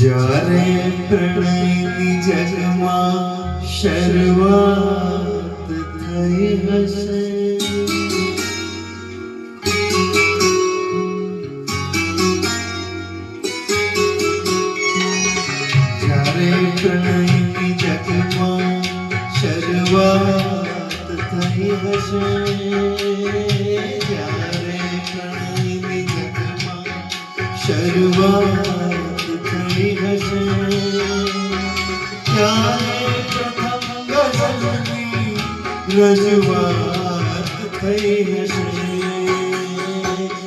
जाने प्रणय जगमा शर्वात थई हसे। जाने प्रणय जगमा शर्वात थई हसे। जाने प्रणय जगमा शर्वात રજૂઆત થઈ હશે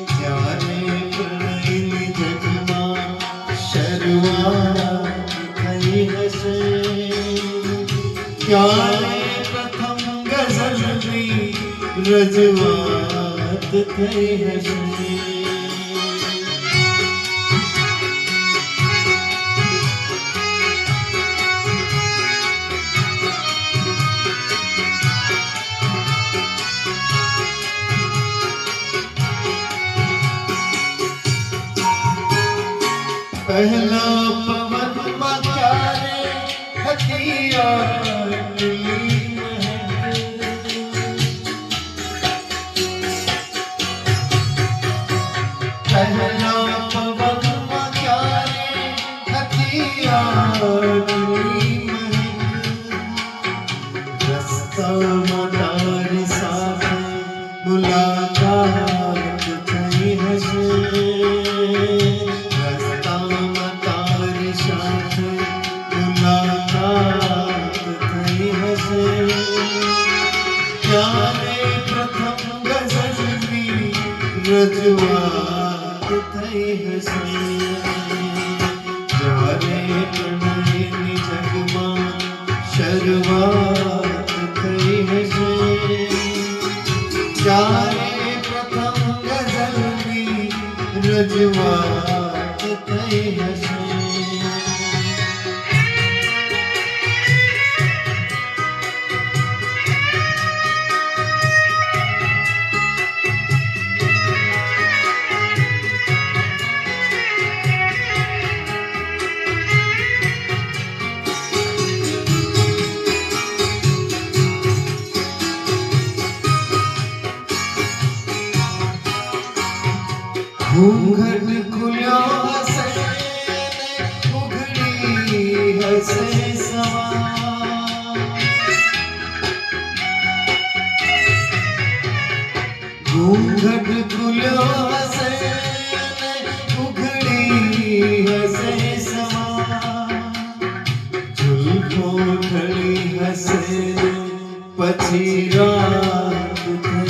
ત્યારે પ્રણયની જગમાં શરૂઆત થઈ હશે ત્યારે પ્રથમ ગઝલની पहला पवन मचारे हकीया રજૂઆત થઈ હશે જ્યારે પ્રણયની જગમાં શરૂઆત થઈ હશે ત્યારે પ્રથમ ગઝલની રજૂઆત થઈ હશે ઘૂંઘટ ખુલ્યો હશે ઉઘડી હશે ઘૂંઘટ ખુલ્યો હશે ઉઘડી હશે સવાર જુલ્ફો પછી રાત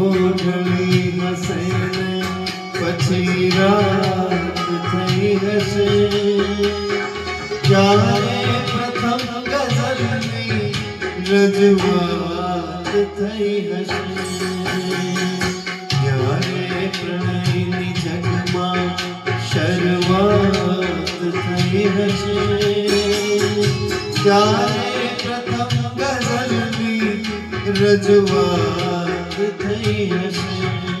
જુલ્ફો ઢળી હશે ને પછી રાત થઈ હશે ત્યારે પ્રથમ ગઝલની રજૂઆત થઈ હશે ત્યારે પ્રણયની જગમાં શરૂઆત થઈ હશે ત્યારે પ્રથમ ગઝલની રજૂઆત થઈ હશે.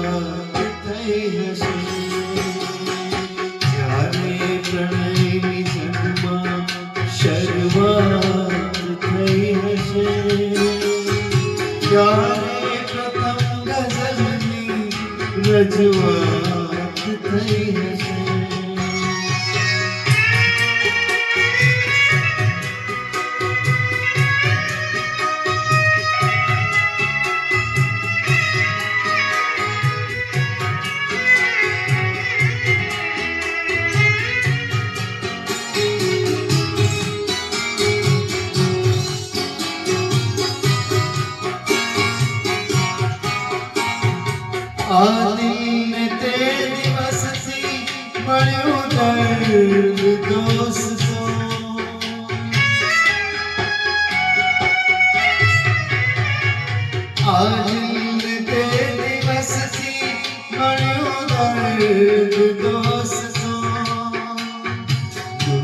रजवा कितनी है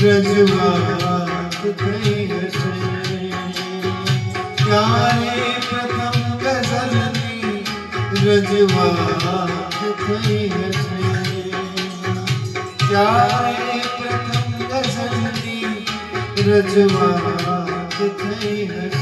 રજવા થઈ હશે ત્યારે પ્રથમ ગઝલની રજવા થઈ હશે ત્યારે પ્રથમ ગઝલની રજવા થઈ હશે